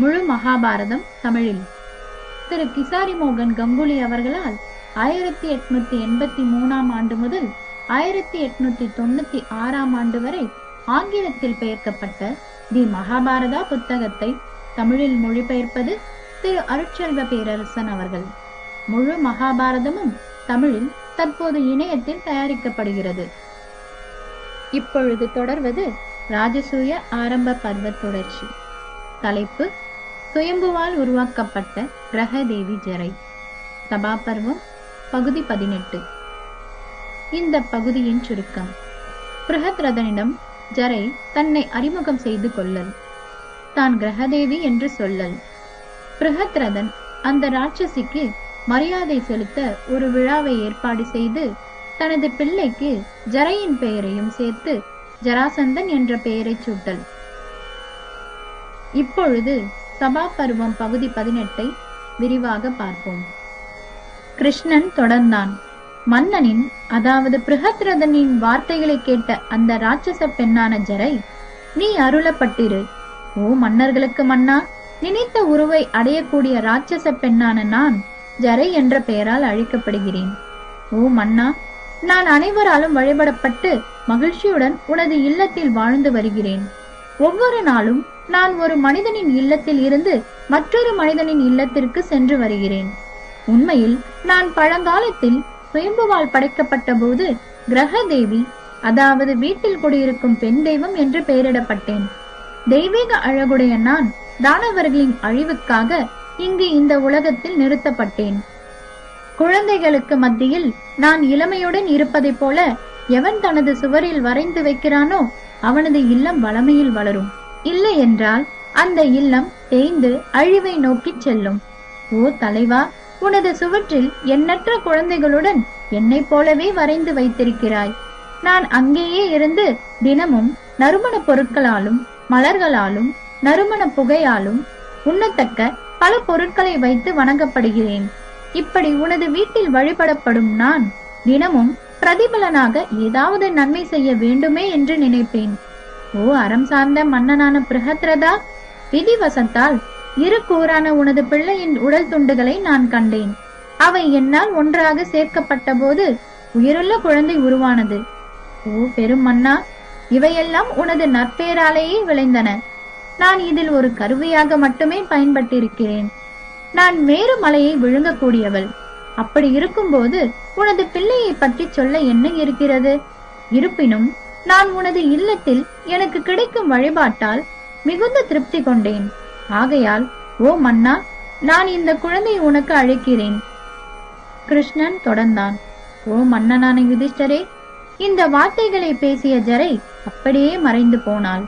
முழு மகாபாரதம் தமிழில். திரு. கிசாரி மோகன் கங்குலி அவர்களால் ஆயிரத்தி எட்நூத்தி எண்பத்தி மூணாம் ஆண்டு முதல் ஆயிரத்தி எட்நூத்தி தொண்ணூத்தி ஆறாம் ஆண்டு வரை ஆங்கிலத்தில் பெயர்க்கப்பட்ட தி மகாபாரதா புத்தகத்தை தமிழில் மொழிபெயர்ப்பது திரு. அருட்செல்வ பேரரசன் அவர்கள். முழு மகாபாரதமும் தமிழில் தற்போது இணையத்தில் தயாரிக்கப்படுகிறது. இப்பொழுது தொடர்வது ராஜசூய ஆரம்ப பர்வ தொடர்ச்சி. தலைப்பு சுயம்புவால் உருவாக்கப்பட்ட கிரகதேவி ஜரை. சபாபர்வம் பகுதி பதினெட்டு. இந்த பகுதியின் சுருக்கம். பிருகத்ரதனிடம் ஜரை தன்னை அறிமுகம் செய்து கொள்ளல். தான் கிரகதேவி என்று சொல்லல். பிருகத்ரதன் அந்த ராட்சசிக்கு மரியாதை செலுத்த ஒரு விழாவை ஏற்பாடு செய்து தனது பிள்ளைக்கு ஜரையின் பெயரையும் சேர்த்து ஜராசந்தன் என்ற பெயரைச் சூட்டல். இப்பொழுது சபா பருவம் பகுதி பதினெட்டை விரிவாக பார்ப்போம். கிருஷ்ணன் தொடர்ந்தான். மன்னனின் அதாவது பிருகத்ரதனின் வார்த்தைகளை கேட்ட அந்த ராட்சச பெண்ணான ஜரை நீ அருளப்பட்டிரு. ஓ மன்னர்களுக்கு மன்னா நினைத்த உருவை அடையக்கூடிய ராட்சச பெண்ணான நான் ஜரை என்ற பெயரால் அழைக்கப்படுகிறேன். ஓ மன்னா நான் அனைவராலும் வழிபடப்பட்டு மகிழ்ச்சியுடன் உனது இல்லத்தில் வாழ்ந்து வருகிறேன். ஒவ்வொரு நாளும் நான் ஒரு மனிதனின் இல்லத்தில் இருந்து மற்றொரு மனிதனின் இல்லத்திற்கு சென்று வருகிறேன். உண்மையில் நான் பழங்காலத்தில் சுயம்புவால் படைக்கப்பட்ட போது கிரகதேவி அதாவது வீட்டில் குடியிருக்கும் பெண் தெய்வம் என்று பெயரிடப்பட்டேன். தெய்வீக அழகுடைய நான் தானவர்களின் அழிவுக்காக இங்கு இந்த உலகத்தில் நிறுத்தப்பட்டேன். குழந்தைகளுக்கு மத்தியில் நான் இளமையுடன் இருப்பதைப் போல எவன் தனது சுவரில் வரைந்து வைக்கிறானோ அவனது இல்லம் வளமையில் வளரும். இல்லை என்றால் அந்த இல்லம் தேய்ந்து அழிவை நோக்கிச் செல்லும். ஓ தலைவா உனது சுவற்றில் எண்ணற்ற குழந்தைகளுடன் என்னைப் போலவே வரைந்து வைத்திருக்கிறாய். நான் அங்கேயே இருந்து தினமும் நறுமண பொருட்களாலும் மலர்களாலும் நறுமண புகையாலும் உண்ணத்தக்க பல பொருட்களை வைத்து வணங்கப்படுகிறேன். இப்படி உனது வீட்டில் வழிபடப்படும் நான் தினமும் பிரதிபலனாக ஏதாவது நன்மை செய்ய வேண்டுமே என்று நினைப்பேன். ஓ அறம் சார்ந்த மன்னனான பிரகத்ரதா? விதிவசத்தால் இரு கூறான உனது பிள்ளையின் உடல் துண்டுகளை நான் கண்டேன். அவை என்னால் ஒன்றாக சேர்க்கப்பட்ட போது உயிருள்ள குழந்தை உருவானது. ஓ பெரும் மன்னா இவையெல்லாம் உனது நற்பேராலேயே விளைந்தன. நான் இதில் ஒரு கருவியாக மட்டுமே பயன்பட்டிருக்கிறேன். நான் மேரு மலையை விழுங்கக்கூடியவள். அப்படி இருக்கும்போது உனது பிள்ளையை பற்றி சொல்ல என்ன இருக்கிறது? இருப்பினும் நான் உனது இல்லத்தில் எனக்கு கிடைக்கும் வழிபாட்டால் மிகுந்த திருப்தி கொண்டேன். ஆகையால் ஓ மன்னா நான் இந்த குழந்தையை உனக்கு அழைக்கிறேன். கிருஷ்ணன் தொடர்ந்தான். ஓ மன்னனான யுதிஷ்டரே இந்த வார்த்தைகளை பேசிய ஜரை அப்படியே மறைந்து போனாள்.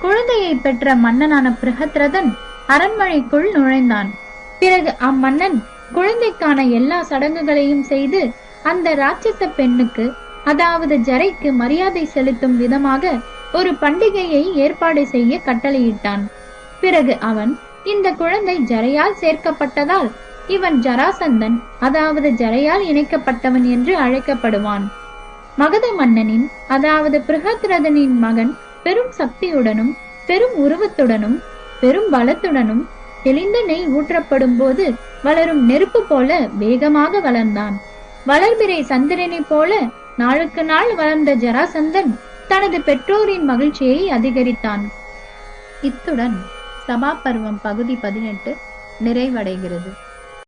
குழந்தையை பெற்ற மன்னனான பிரகத்ரதன் அரண்மனைக்குள் நுழைந்தான். பிறகு அம்மன்னன் குழந்தைக்கான எல்லா சடங்குகளையும் செய்து அந்த ராட்சச பெண்ணுக்கு அதாவது ஜரைக்கு மரியாதை செலுத்தும் விதமாக ஒரு பண்டிகையை ஏற்பாடு செய்ய கட்டளையிட்டான். பிறகு அவன் இந்த குழந்தை ஜரையால் சேர்க்கப்பட்டதால் இவன் ஜராசந்தன் அதாவது ஜரையால் இணைக்கப்பட்டவன் என்று அழைக்கப்படுவான். மகத மன்னனின் அதாவது பிருகத்ரதனின் மகன் பெரும் சக்தியுடனும் பெரும் உருவத்துடனும் பெரும் பலத்துடனும் தெளிந்த நெய் ஊற்றப்படும் போது வளரும் நெருப்பு போல வேகமாக வளர்ந்தான். வளர்பிறை சந்திரனைப் போல நாளுக்கு நாள் வளர்ந்த ஜராசந்தன் தனது பெற்றோரின் மகிழ்ச்சியை அதிகரித்தான். இத்துடன் சபா பருவம் பகுதி பதினெட்டு நிறைவடைகிறது.